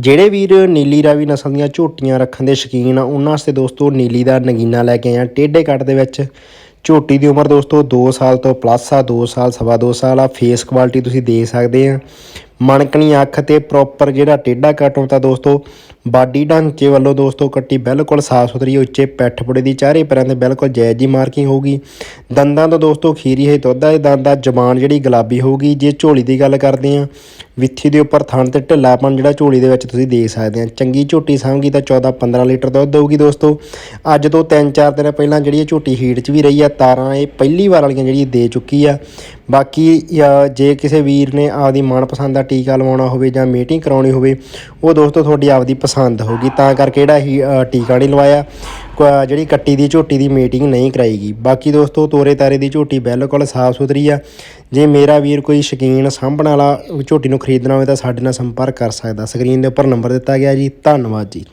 ਜਿਹੜੇ ਵੀਰ ਨੀਲੀ ਰਾਵੀ ਨਸਲ ਦੀਆਂ ਝੋਟੀਆਂ ਰੱਖਣ ਦੇ ਸ਼ੌਕੀਨ ਆ, ਉਹਨਾਂ ਵਾਸਤੇ ਦੋਸਤੋ ਨੀਲੀ ਦਾ ਨਗੀਨਾ ਲੈ ਕੇ ਆਏ ਆ ਟੇਢੇ ਕੱਟ ਦੇ ਵਿੱਚ। ਝੋਟੀ ਦੀ ਉਮਰ ਦੋਸਤੋ 2 ਸਾਲ ਤੋਂ ਪਲੱਸ ਆ 2 ਸਾਲ, ਸਵਾ 2 ਸਾਲ ਆ। ਫੇਸ ਕੁਆਲਿਟੀ ਤੁਸੀਂ ਦੇ ਸਕਦੇ ਆ। ਮਣਕਣੀ ਅੱਖ ਤੇ ਪ੍ਰੋਪਰ ਜਿਹੜਾ ਟੇਢਾ ਕੱਟ ਹੁੰਦਾ ਦੋਸਤੋ, ਬਾਡੀ ਢਾਂਚੇ ਵੱਲੋਂ ਦੋਸਤੋ ਕੱਟੀ ਬਿਲਕੁਲ ਸਾਫ਼ ਸੁਥਰੀ ਉੱਚੇ ਪੈਠ ਪੁੜੇ ਦੀ, ਚਾਰੇ ਪੈਰਾਂ ਤੇ ਬਿਲਕੁਲ ਜਾਇਜ਼ ਜੀ ਮਾਰਕਿੰਗ ਹੋਊਗੀ। ਦੰਦਾਂ ਤੋਂ ਦੋਸਤੋ ਖੀਰੀ ਹੈ ਦੁੱਧ ਦਾ ਦੰਦ ਦਾ ਜ਼ਬਾਨ ਜਿਹੜੀ ਗੁਲਾਬੀ ਹੋਊਗੀ। ਜੇ ਝੋਲੀ ਦੀ ਗੱਲ ਕਰਦੇ ਆ ਵਿੱਥੀ ਦੇ ਉੱਪਰ ਥਣ ਤੇ ਢਿੱਲਾਪਣ ਜਿਹੜਾ ਝੋਲੀ ਦੇ ਵਿੱਚ ਤੁਸੀਂ ਦੇਖ ਸਕਦੇ ਆ ਚੰਗੀ ਝੋਟੀ ਸਾਂਭਗੀ ਤਾਂ 14 15 ਲੀਟਰ ਦੁੱਧ ਦੇਊਗੀ ਦੋਸਤੋ। ਅੱਜ ਤੋਂ 3-4 ਦਿਨ ਪਹਿਲਾਂ ਜਿਹੜੀ ਇਹ ਝੋਟੀ ਹੀਟ 'ਚ ਵੀ ਰਹੀ ਆ, ਤਾਰਾਂ ਇਹ ਪਹਿਲੀ ਵਾਰ ਵਾਲੀਆਂ ਜਿਹੜੀ ਦੇ ਚੁੱਕੀ ਆ। ਬਾਕੀ ਜੇ ਕਿਸੇ ਵੀਰ ਨੇ ਆਪਦੀ ਮਨਪਸੰਦ ਦਾ ਟੀਕਾ ਲਵਾਉਣਾ ਹੋਵੇ ਜਾਂ ਮੀਟਿੰਗ ਕਰਾਉਣੀ ਹੋਵੇ, ਉਹ ਦੋਸਤੋ ਤੁਹਾਡੀ ਆਪਦੀ ਪਸੰਦ ਹੋਗੀ ਤਾਂ ਕਰਕੇ ਜਿਹੜਾ ਹੀ ਟੀਕਾ ਨਹੀਂ ਲਵਾਇਆ, ਕ- ਜਿਹੜੀ ਕੱਟੀ ਦੀ ਝੋਟੀ ਦੀ ਮੀਟਿੰਗ ਨਹੀਂ ਕਰਾਈਗੀ ਬਾਕੀ ਦੋਸਤੋ, ਤੋਰੇ ਤਾਰੇ ਦੀ ਝੋਟੀ ਬਿਲਕੁਲ ਸਾਫ਼ ਸੁਥਰੀ ਆ। ਜੇ ਮੇਰਾ ਵੀਰ ਕੋਈ ਸ਼ੌਕੀਨ ਸਾਂਭਣ ਵਾਲਾ ਝੋਟੀ ਨੂੰ ਖਰੀਦਣਾ ਹੋਵੇ ਤਾਂ ਸਾਡੇ ਨਾਲ ਸੰਪਰਕ ਕਰ ਸਕਦਾ। ਸਕਰੀਨ ਦੇ ਉੱਪਰ ਨੰਬਰ ਦਿੱਤਾ ਗਿਆ ਜੀ। ਧੰਨਵਾਦ ਜੀ।